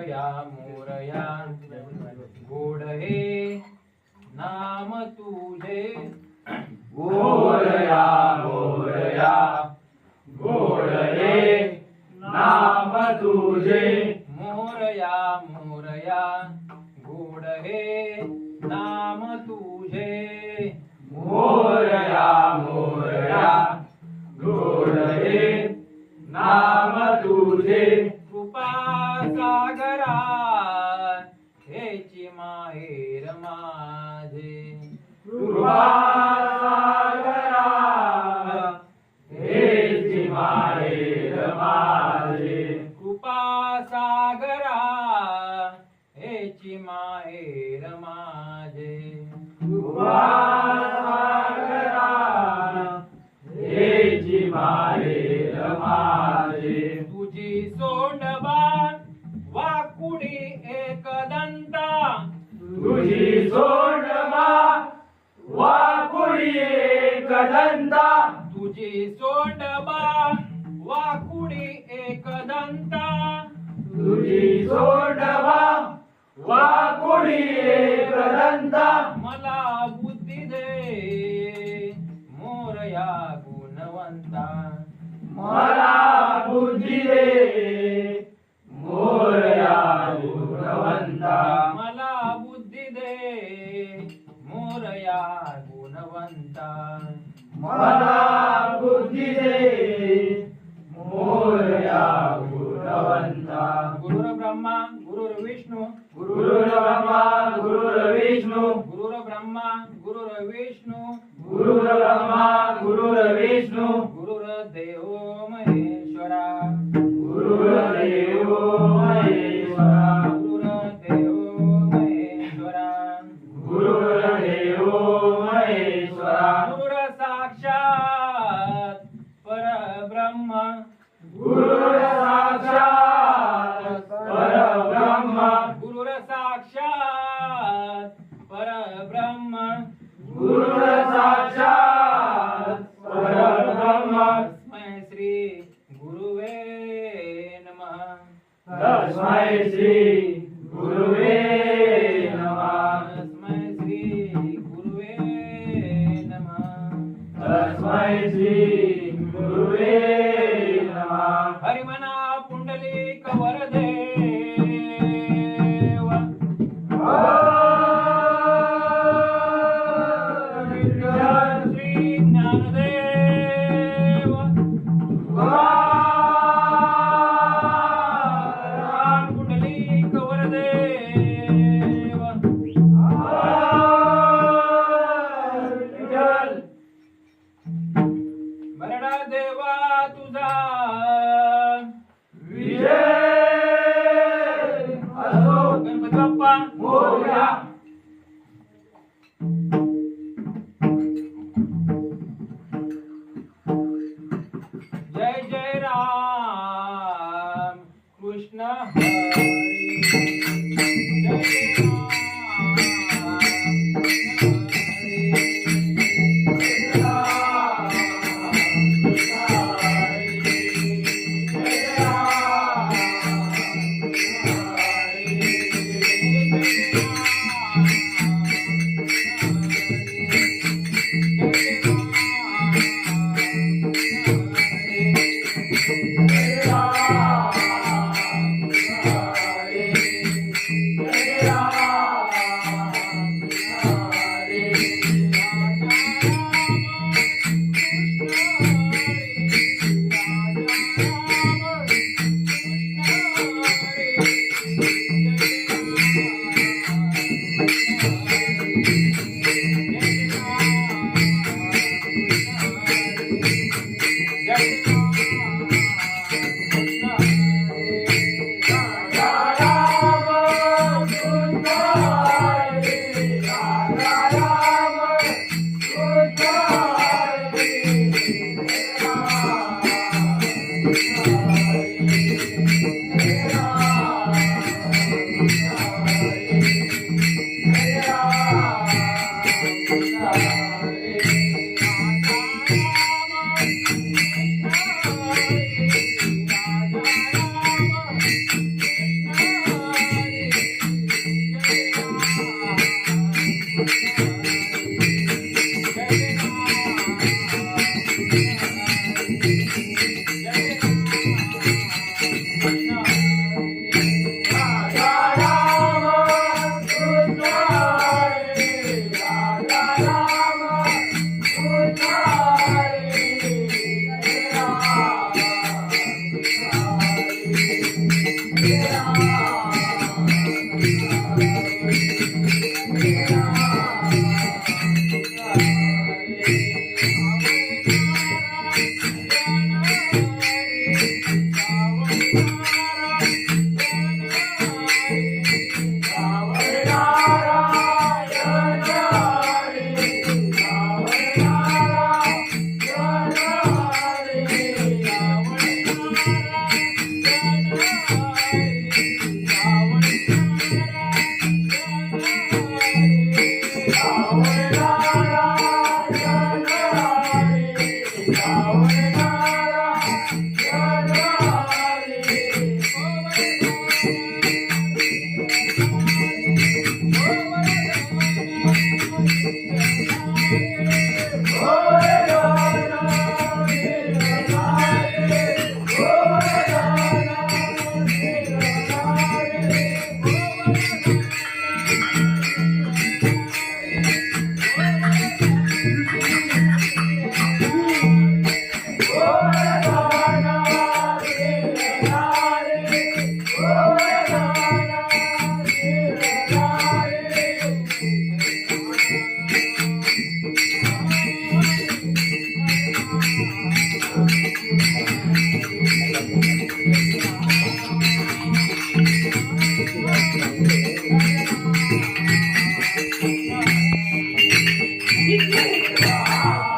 मोरया मोरया गोड हे. नाम तुझे. मोरया मोरया. गोड हे. नाम तुझे. मोरया मोरया. गोड हे. नाम तुझे. मोरया मोरया. गोड हे. नाम तुझे. कृपा सागरा हेची माहेर माझे. सागरा हेची माहेर माझे. कृपा सागरा हेची माहेर माझे. कृपा सागरा हेची माहेर माझे. तुझी सोंडबा वाकुडी एक दंता. तुझी सोंडमा वाकुडी कदंता तुझी सोंडबा वाकुडी एक दंता. तुझी सोंडमा वाकुडी मला దయా గుణవంత మనా బుద్ధి మోయా గుణవంత గురుర్ బ్రహ్మ గురుర్ విష్ణు साक्षात परब्रह्म. गुरुर साक्षात परब्रह्म. तस्मै श्री गुरुवे नमः. तस्मै श्री गुरुवे नमः. तस्मै श्री गुरुवे नमः. तस्मै श्री गुरुवे नमः. हरिमना Pundalik वरदेव Maha. Yeah. Hallelujah. Yeah.